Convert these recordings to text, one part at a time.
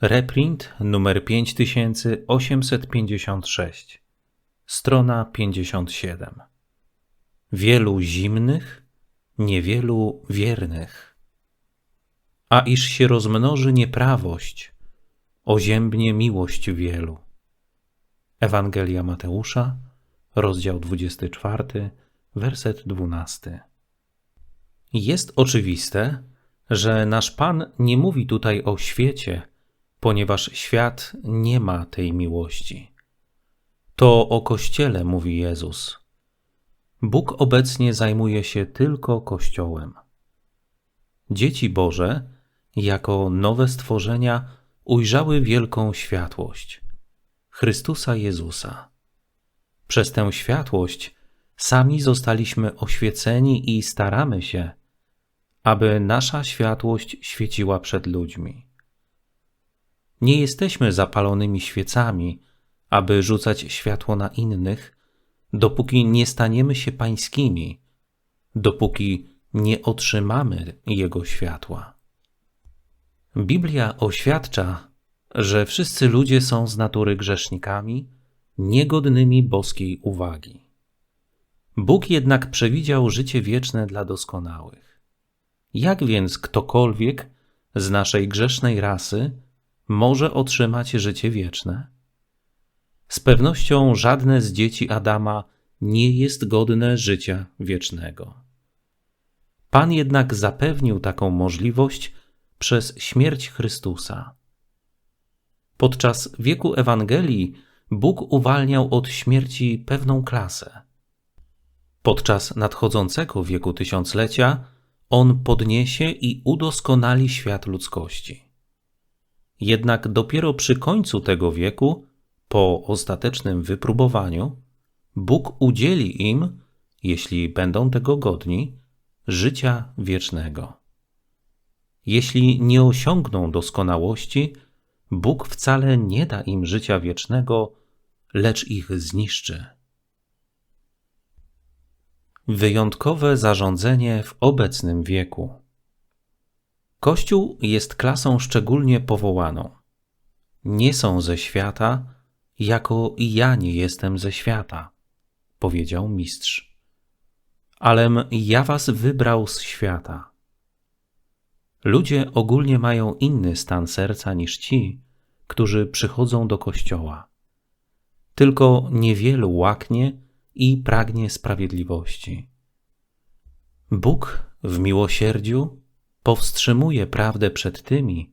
Reprint numer 5856, strona 57. Wielu zimnych, niewielu wiernych. A iż się rozmnoży nieprawość, oziębnie miłość wielu. Ewangelia Mateusza, rozdział 24, werset 12. Jest oczywiste, że nasz Pan nie mówi tutaj o świecie, ponieważ świat nie ma tej miłości. To o Kościele mówi Jezus. Bóg obecnie zajmuje się tylko Kościołem. Dzieci Boże, jako nowe stworzenia, ujrzały wielką światłość Chrystusa Jezusa. Przez tę światłość sami zostaliśmy oświeceni i staramy się, aby nasza światłość świeciła przed ludźmi. Nie jesteśmy zapalonymi świecami, aby rzucać światło na innych, dopóki nie staniemy się pańskimi, dopóki nie otrzymamy Jego światła. Biblia oświadcza, że wszyscy ludzie są z natury grzesznikami, niegodnymi boskiej uwagi. Bóg jednak przewidział życie wieczne dla doskonałych. Jak więc ktokolwiek z naszej grzesznej rasy może otrzymać życie wieczne? Z pewnością żadne z dzieci Adama nie jest godne życia wiecznego. Pan jednak zapewnił taką możliwość przez śmierć Chrystusa. Podczas wieku Ewangelii Bóg uwalniał od śmierci pewną klasę. Podczas nadchodzącego wieku tysiąclecia On podniesie i udoskonali świat ludzkości. Jednak dopiero przy końcu tego wieku, po ostatecznym wypróbowaniu, Bóg udzieli im, jeśli będą tego godni, życia wiecznego. Jeśli nie osiągną doskonałości, Bóg wcale nie da im życia wiecznego, lecz ich zniszczy. Wyjątkowe zarządzenie w obecnym wieku. Kościół jest klasą szczególnie powołaną. Nie są ze świata, jako i ja nie jestem ze świata, powiedział mistrz. Alem ja was wybrał z świata. Ludzie ogólnie mają inny stan serca niż ci, którzy przychodzą do kościoła. Tylko niewielu łaknie i pragnie sprawiedliwości. Bóg w miłosierdziu powstrzymuje prawdę przed tymi,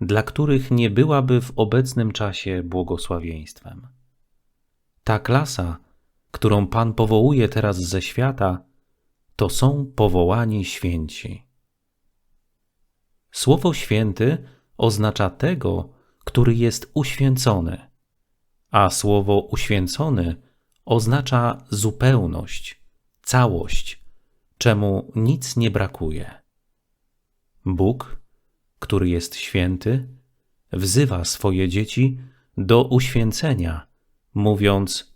dla których nie byłaby w obecnym czasie błogosławieństwem. Ta klasa, którą Pan powołuje teraz ze świata, to są powołani święci. Słowo święty oznacza tego, który jest uświęcony, a słowo uświęcony oznacza zupełność, całość, czemu nic nie brakuje. Bóg, który jest święty, wzywa swoje dzieci do uświęcenia, mówiąc: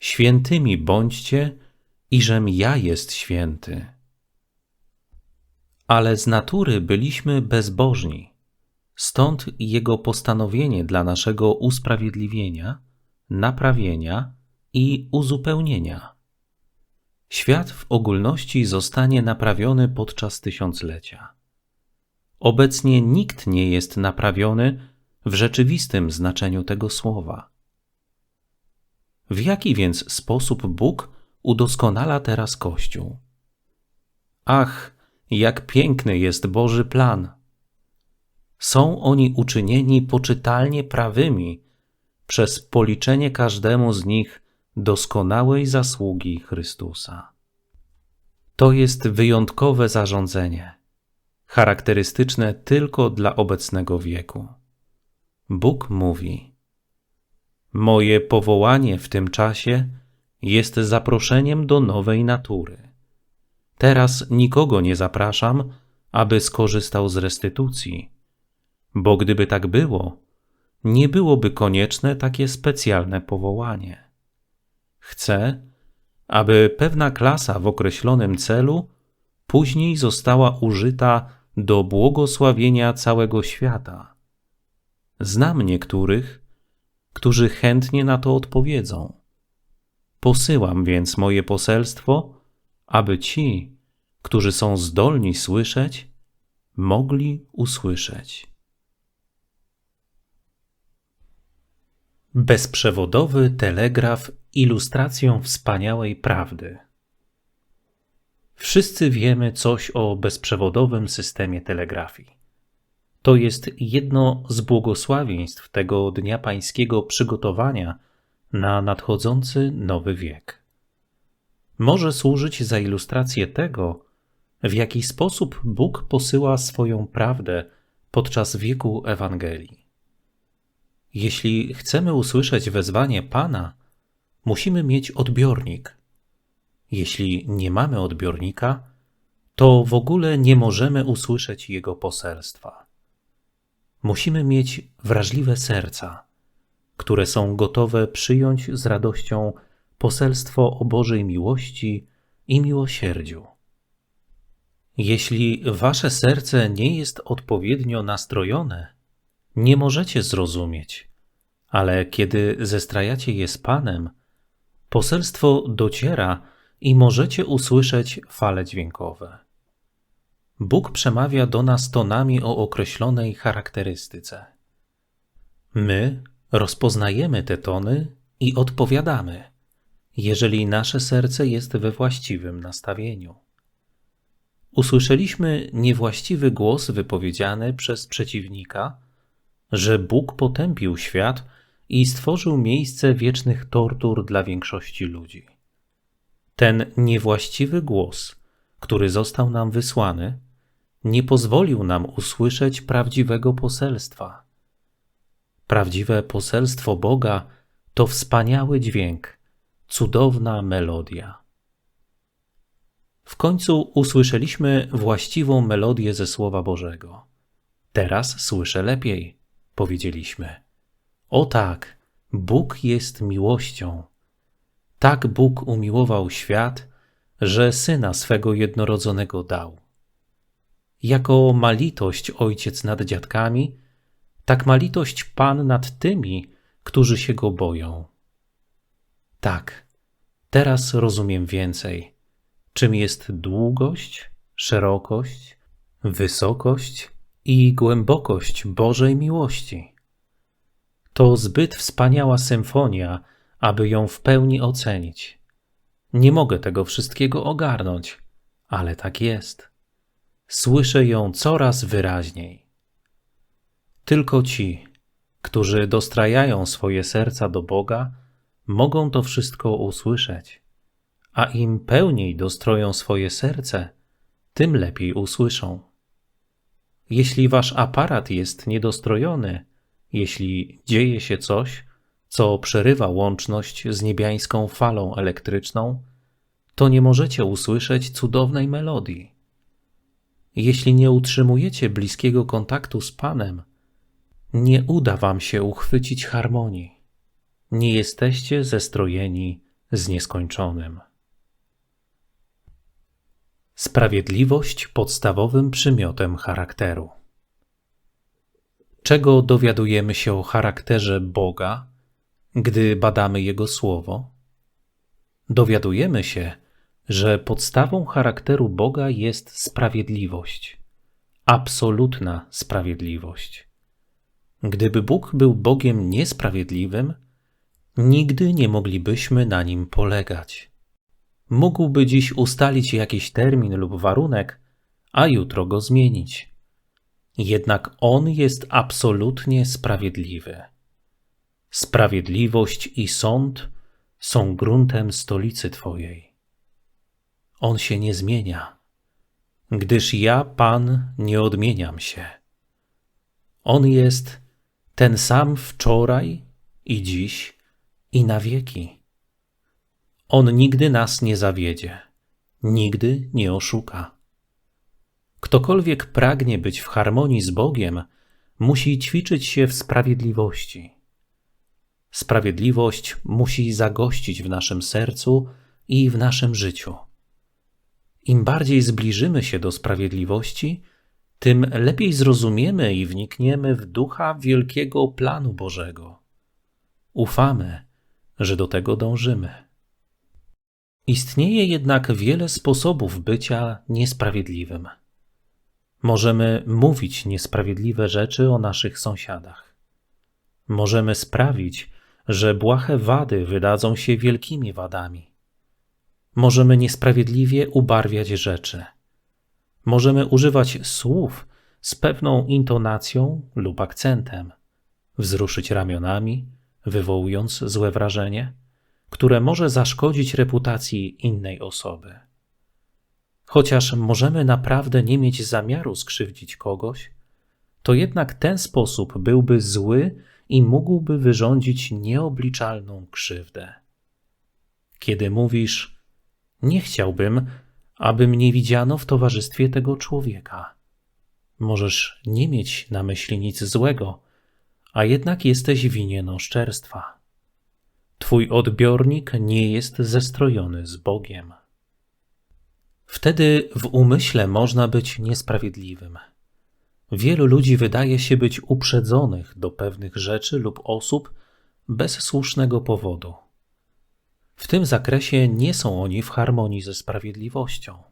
Świętymi bądźcie, iżem ja jest święty. Ale z natury byliśmy bezbożni, stąd jego postanowienie dla naszego usprawiedliwienia, naprawienia i uzupełnienia. Świat w ogólności zostanie naprawiony podczas tysiąclecia. Obecnie nikt nie jest naprawiony w rzeczywistym znaczeniu tego słowa. W jaki więc sposób Bóg udoskonala teraz Kościół? Ach, jak piękny jest Boży plan! Są oni uczynieni poczytalnie prawymi przez policzenie każdemu z nich doskonałej zasługi Chrystusa. To jest wyjątkowe zarządzenie charakterystyczne tylko dla obecnego wieku. Bóg mówi: Moje powołanie w tym czasie jest zaproszeniem do nowej natury. Teraz nikogo nie zapraszam, aby skorzystał z restytucji, bo gdyby tak było, nie byłoby konieczne takie specjalne powołanie. Chcę, aby pewna klasa w określonym celu później została użyta do błogosławienia całego świata. Znam niektórych, którzy chętnie na to odpowiedzą. Posyłam więc moje poselstwo, aby ci, którzy są zdolni słyszeć, mogli usłyszeć. Bezprzewodowy telegraf ilustracją wspaniałej prawdy. Wszyscy wiemy coś o bezprzewodowym systemie telegrafii. To jest jedno z błogosławieństw tego Dnia Pańskiego przygotowania na nadchodzący nowy wiek. Może służyć za ilustrację tego, w jaki sposób Bóg posyła swoją prawdę podczas wieku Ewangelii. Jeśli chcemy usłyszeć wezwanie Pana, musimy mieć odbiornik. Jeśli nie mamy odbiornika, to w ogóle nie możemy usłyszeć Jego poselstwa. Musimy mieć wrażliwe serca, które są gotowe przyjąć z radością poselstwo o Bożej miłości i miłosierdziu. Jeśli wasze serce nie jest odpowiednio nastrojone, nie możecie zrozumieć, ale kiedy zestrajacie je z Panem, poselstwo dociera i możecie usłyszeć fale dźwiękowe. Bóg przemawia do nas tonami o określonej charakterystyce. My rozpoznajemy te tony i odpowiadamy, jeżeli nasze serce jest we właściwym nastawieniu. Usłyszeliśmy niewłaściwy głos wypowiedziany przez przeciwnika, że Bóg potępił świat i stworzył miejsce wiecznych tortur dla większości ludzi. Ten niewłaściwy głos, który został nam wysłany, nie pozwolił nam usłyszeć prawdziwego poselstwa. Prawdziwe poselstwo Boga to wspaniały dźwięk, cudowna melodia. W końcu usłyszeliśmy właściwą melodię ze Słowa Bożego. Teraz słyszę lepiej, powiedzieliśmy. O tak, Bóg jest miłością. Tak Bóg umiłował świat, że syna swego jednorodzonego dał. Jako ma litość ojciec nad dziadkami, tak ma litość Pan nad tymi, którzy się go boją. Tak, teraz rozumiem więcej, czym jest długość, szerokość, wysokość i głębokość Bożej miłości. To zbyt wspaniała symfonia, aby ją w pełni ocenić. Nie mogę tego wszystkiego ogarnąć, ale tak jest. Słyszę ją coraz wyraźniej. Tylko ci, którzy dostrajają swoje serca do Boga, mogą to wszystko usłyszeć, a im pełniej dostroją swoje serce, tym lepiej usłyszą. Jeśli wasz aparat jest niedostrojony, jeśli dzieje się coś, co przerywa łączność z niebiańską falą elektryczną, to nie możecie usłyszeć cudownej melodii. Jeśli nie utrzymujecie bliskiego kontaktu z Panem, nie uda wam się uchwycić harmonii. Nie jesteście zestrojeni z nieskończonym. Sprawiedliwość podstawowym przymiotem charakteru. Czego dowiadujemy się o charakterze Boga, gdy badamy Jego Słowo? Dowiadujemy się, że podstawą charakteru Boga jest sprawiedliwość, absolutna sprawiedliwość. Gdyby Bóg był Bogiem niesprawiedliwym, nigdy nie moglibyśmy na nim polegać. Mógłby dziś ustalić jakiś termin lub warunek, a jutro go zmienić. Jednak On jest absolutnie sprawiedliwy. Sprawiedliwość i sąd są gruntem stolicy Twojej. On się nie zmienia, gdyż ja, Pan, nie odmieniam się. On jest ten sam wczoraj i dziś i na wieki. On nigdy nas nie zawiedzie, nigdy nie oszuka. Ktokolwiek pragnie być w harmonii z Bogiem, musi ćwiczyć się w sprawiedliwości. Sprawiedliwość musi zagościć w naszym sercu i w naszym życiu. Im bardziej zbliżymy się do sprawiedliwości, tym lepiej zrozumiemy i wnikniemy w ducha wielkiego planu Bożego. Ufamy, że do tego dążymy. Istnieje jednak wiele sposobów bycia niesprawiedliwym. Możemy mówić niesprawiedliwe rzeczy o naszych sąsiadach. Możemy sprawić, że błahe wady wydadzą się wielkimi wadami. Możemy niesprawiedliwie ubarwiać rzeczy. Możemy używać słów z pewną intonacją lub akcentem, wzruszyć ramionami, wywołując złe wrażenie, które może zaszkodzić reputacji innej osoby. Chociaż możemy naprawdę nie mieć zamiaru skrzywdzić kogoś, to jednak ten sposób byłby zły i mógłby wyrządzić nieobliczalną krzywdę. Kiedy mówisz, nie chciałbym, aby mnie widziano w towarzystwie tego człowieka. Możesz nie mieć na myśli nic złego, a jednak jesteś winien oszczerstwa. Twój odbiornik nie jest zestrojony z Bogiem. Wtedy w umyśle można być niesprawiedliwym. Wielu ludzi wydaje się być uprzedzonych do pewnych rzeczy lub osób bez słusznego powodu. W tym zakresie nie są oni w harmonii ze sprawiedliwością.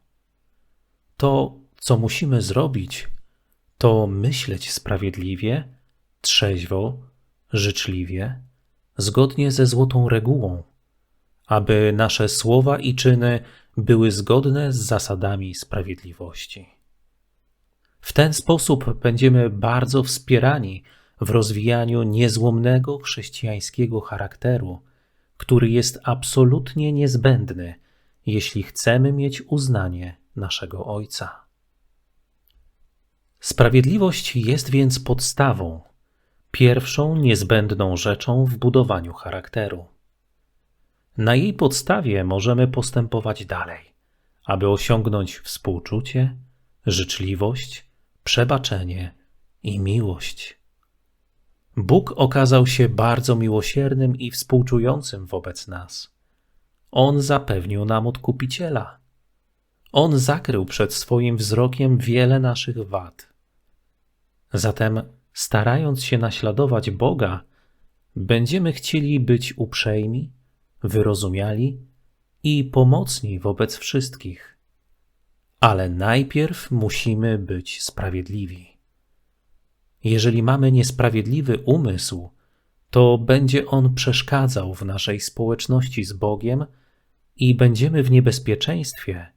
To, co musimy zrobić, to myśleć sprawiedliwie, trzeźwo, życzliwie, zgodnie ze złotą regułą, aby nasze słowa i czyny były zgodne z zasadami sprawiedliwości. W ten sposób będziemy bardzo wspierani w rozwijaniu niezłomnego chrześcijańskiego charakteru, który jest absolutnie niezbędny, jeśli chcemy mieć uznanie naszego Ojca. Sprawiedliwość jest więc podstawą, pierwszą niezbędną rzeczą w budowaniu charakteru. Na jej podstawie możemy postępować dalej, aby osiągnąć współczucie, życzliwość, przebaczenie i miłość. Bóg okazał się bardzo miłosiernym i współczującym wobec nas. On zapewnił nam odkupiciela. On zakrył przed swoim wzrokiem wiele naszych wad. Zatem, starając się naśladować Boga, będziemy chcieli być uprzejmi, wyrozumiali i pomocni wobec wszystkich. Ale najpierw musimy być sprawiedliwi. Jeżeli mamy niesprawiedliwy umysł, to będzie on przeszkadzał w naszej społeczności z Bogiem i będziemy w niebezpieczeństwie,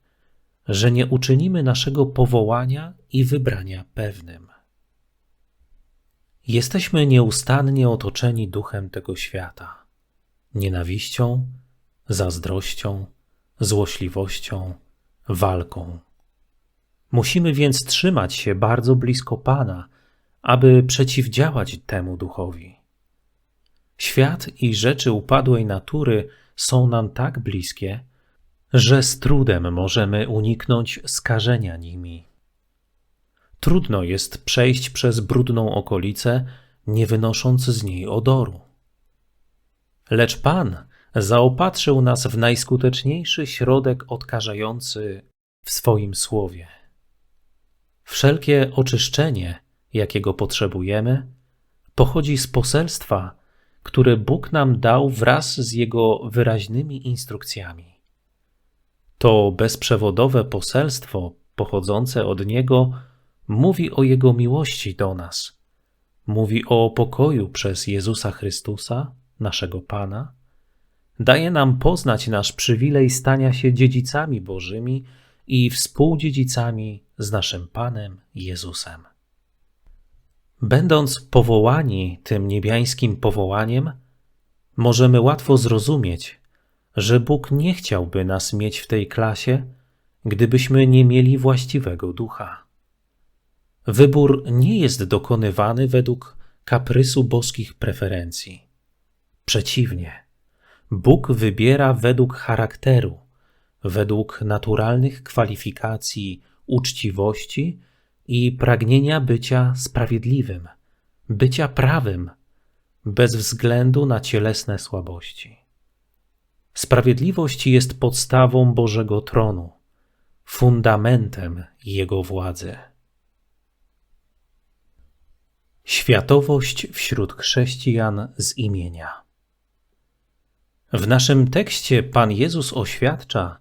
że nie uczynimy naszego powołania i wybrania pewnym. Jesteśmy nieustannie otoczeni duchem tego świata nienawiścią, zazdrością, złośliwością, walką. Musimy więc trzymać się bardzo blisko Pana aby przeciwdziałać temu duchowi. Świat i rzeczy upadłej natury są nam tak bliskie, że z trudem możemy uniknąć skażenia nimi. Trudno jest przejść przez brudną okolicę, nie wynosząc z niej odoru. Lecz Pan zaopatrzył nas w najskuteczniejszy środek odkażający w swoim słowie. Wszelkie oczyszczenie jakiego potrzebujemy, pochodzi z poselstwa, które Bóg nam dał wraz z Jego wyraźnymi instrukcjami. To bezprzewodowe poselstwo pochodzące od Niego mówi o Jego miłości do nas, mówi o pokoju przez Jezusa Chrystusa, naszego Pana, daje nam poznać nasz przywilej stania się dziedzicami Bożymi i współdziedzicami z naszym Panem Jezusem. Będąc powołani tym niebiańskim powołaniem, możemy łatwo zrozumieć, że Bóg nie chciałby nas mieć w tej klasie, gdybyśmy nie mieli właściwego ducha. Wybór nie jest dokonywany według kaprysu boskich preferencji. Przeciwnie, Bóg wybiera według charakteru, według naturalnych kwalifikacji uczciwości i pragnienia bycia sprawiedliwym, bycia prawym, bez względu na cielesne słabości. Sprawiedliwość jest podstawą Bożego tronu, fundamentem Jego władzy. Światowość wśród chrześcijan z imienia. W naszym tekście Pan Jezus oświadcza,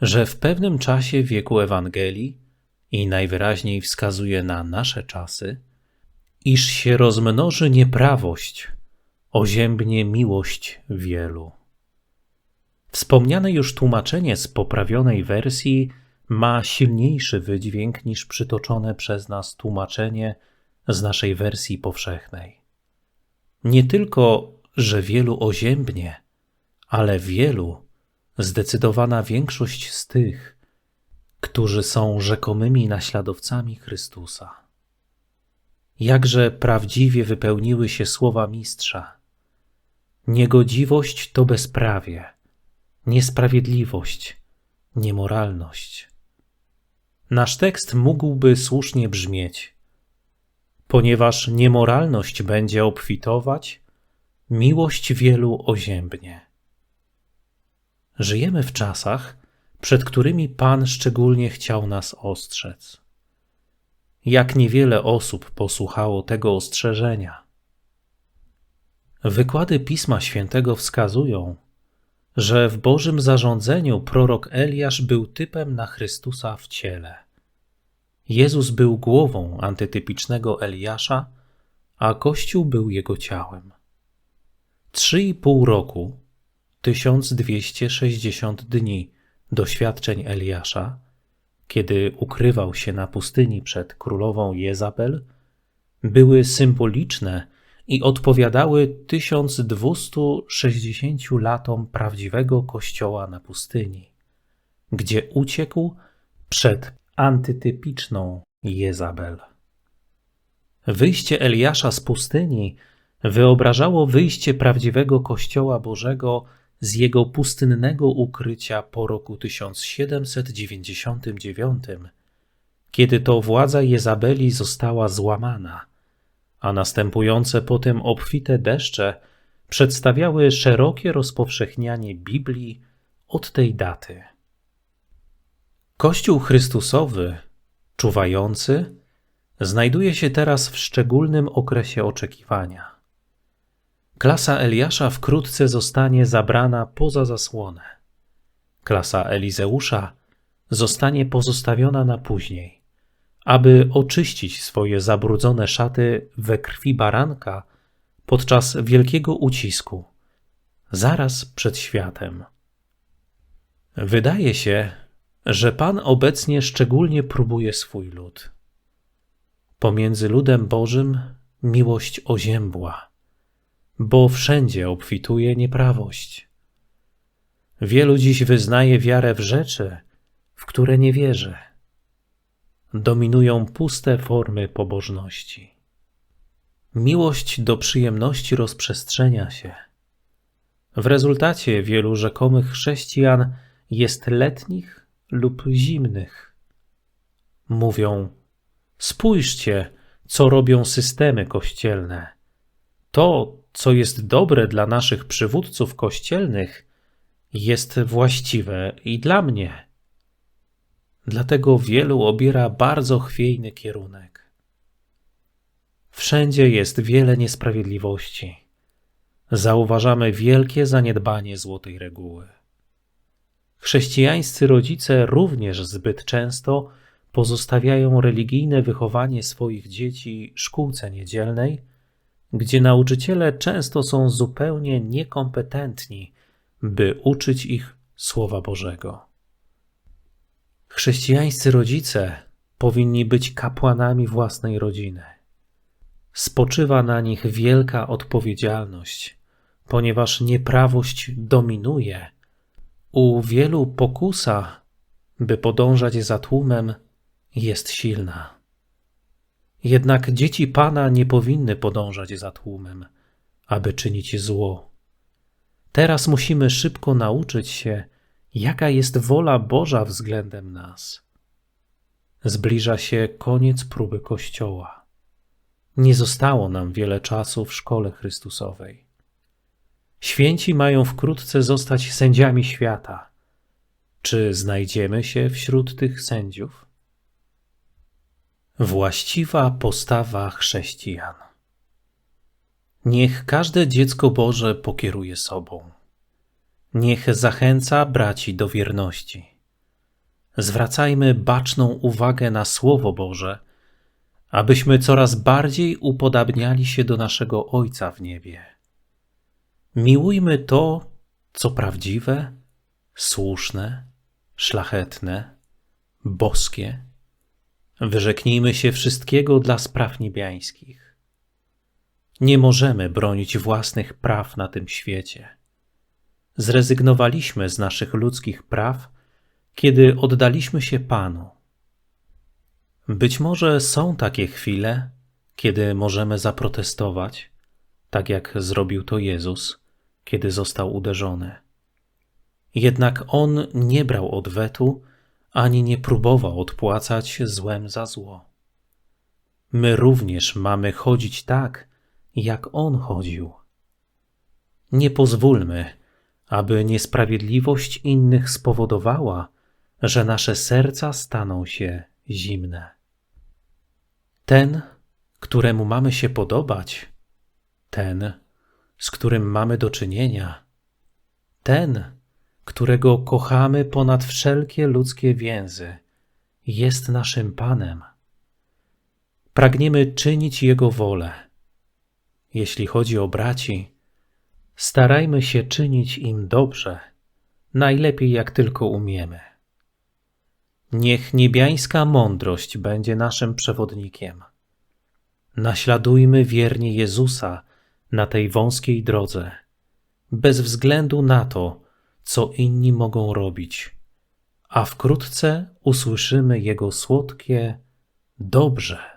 że w pewnym czasie wieku Ewangelii i najwyraźniej wskazuje na nasze czasy, iż się rozmnoży nieprawość, oziębnie miłość wielu. Wspomniane już tłumaczenie z poprawionej wersji ma silniejszy wydźwięk niż przytoczone przez nas tłumaczenie z naszej wersji powszechnej. Nie tylko, że wielu oziębnie, ale wielu, zdecydowana większość z tych, którzy są rzekomymi naśladowcami Chrystusa. Jakże prawdziwie wypełniły się słowa mistrza. Niegodziwość to bezprawie, niesprawiedliwość, niemoralność. Nasz tekst mógłby słusznie brzmieć: Ponieważ niemoralność będzie obfitować, miłość wielu oziębnie. Żyjemy w czasach, przed którymi Pan szczególnie chciał nas ostrzec. Jak niewiele osób posłuchało tego ostrzeżenia. Wykłady Pisma Świętego wskazują, że w Bożym zarządzeniu prorok Eliasz był typem na Chrystusa w ciele. Jezus był głową antytypicznego Eliasza, a Kościół był jego ciałem. Trzy i pół roku, 1260 dni doświadczeń Eliasza, kiedy ukrywał się na pustyni przed królową Jezabel, były symboliczne i odpowiadały 1260 latom prawdziwego kościoła na pustyni, gdzie uciekł przed antytypiczną Jezabel. Wyjście Eliasza z pustyni wyobrażało wyjście prawdziwego Kościoła Bożego z jego pustynnego ukrycia po roku 1799, kiedy to władza Jezabeli została złamana, a następujące potem obfite deszcze przedstawiały szerokie rozpowszechnianie Biblii od tej daty. Kościół Chrystusowy, czuwający, znajduje się teraz w szczególnym okresie oczekiwania. Klasa Eliasza wkrótce zostanie zabrana poza zasłonę. Klasa Elizeusza zostanie pozostawiona na później, aby oczyścić swoje zabrudzone szaty we krwi baranka podczas wielkiego ucisku, zaraz przed światem. Wydaje się, że Pan obecnie szczególnie próbuje swój lud. Pomiędzy ludem Bożym miłość oziębła bo wszędzie obfituje nieprawość. Wielu dziś wyznaje wiarę w rzeczy, w które nie wierzy. Dominują puste formy pobożności. Miłość do przyjemności rozprzestrzenia się. W rezultacie wielu rzekomych chrześcijan jest letnich lub zimnych. Mówią: Spójrzcie, co robią systemy kościelne. To, co jest dobre dla naszych przywódców kościelnych, jest właściwe i dla mnie. Dlatego wielu obiera bardzo chwiejny kierunek. Wszędzie jest wiele niesprawiedliwości. Zauważamy wielkie zaniedbanie złotej reguły. Chrześcijańscy rodzice również zbyt często pozostawiają religijne wychowanie swoich dzieci szkółce niedzielnej gdzie nauczyciele często są zupełnie niekompetentni, by uczyć ich Słowa Bożego. Chrześcijańscy rodzice powinni być kapłanami własnej rodziny. Spoczywa na nich wielka odpowiedzialność, ponieważ nieprawość dominuje. U wielu pokusa, by podążać za tłumem, jest silna. Jednak dzieci Pana nie powinny podążać za tłumem, aby czynić zło. Teraz musimy szybko nauczyć się, jaka jest wola Boża względem nas. Zbliża się koniec próby Kościoła. Nie zostało nam wiele czasu w szkole Chrystusowej. Święci mają wkrótce zostać sędziami świata. Czy znajdziemy się wśród tych sędziów? Właściwa postawa chrześcijan. Niech każde dziecko Boże pokieruje sobą. Niech zachęca braci do wierności. Zwracajmy baczną uwagę na Słowo Boże, abyśmy coraz bardziej upodabniali się do naszego Ojca w niebie. Miłujmy to, co prawdziwe, słuszne, szlachetne, boskie. Wyrzeknijmy się wszystkiego dla spraw niebiańskich. Nie możemy bronić własnych praw na tym świecie. Zrezygnowaliśmy z naszych ludzkich praw, kiedy oddaliśmy się Panu. Być może są takie chwile, kiedy możemy zaprotestować, tak jak zrobił to Jezus, kiedy został uderzony. Jednak on nie brał odwetu ani nie próbował odpłacać złem za zło. My również mamy chodzić tak, jak on chodził. Nie pozwólmy, aby niesprawiedliwość innych spowodowała, że nasze serca staną się zimne. Ten, któremu mamy się podobać, ten, z którym mamy do czynienia, ten, którego kochamy ponad wszelkie ludzkie więzy, jest naszym Panem. Pragniemy czynić Jego wolę. Jeśli chodzi o braci, starajmy się czynić im dobrze, najlepiej jak tylko umiemy. Niech niebiańska mądrość będzie naszym przewodnikiem. Naśladujmy wiernie Jezusa na tej wąskiej drodze, bez względu na to, co inni mogą robić, a wkrótce usłyszymy Jego słodkie dobrze.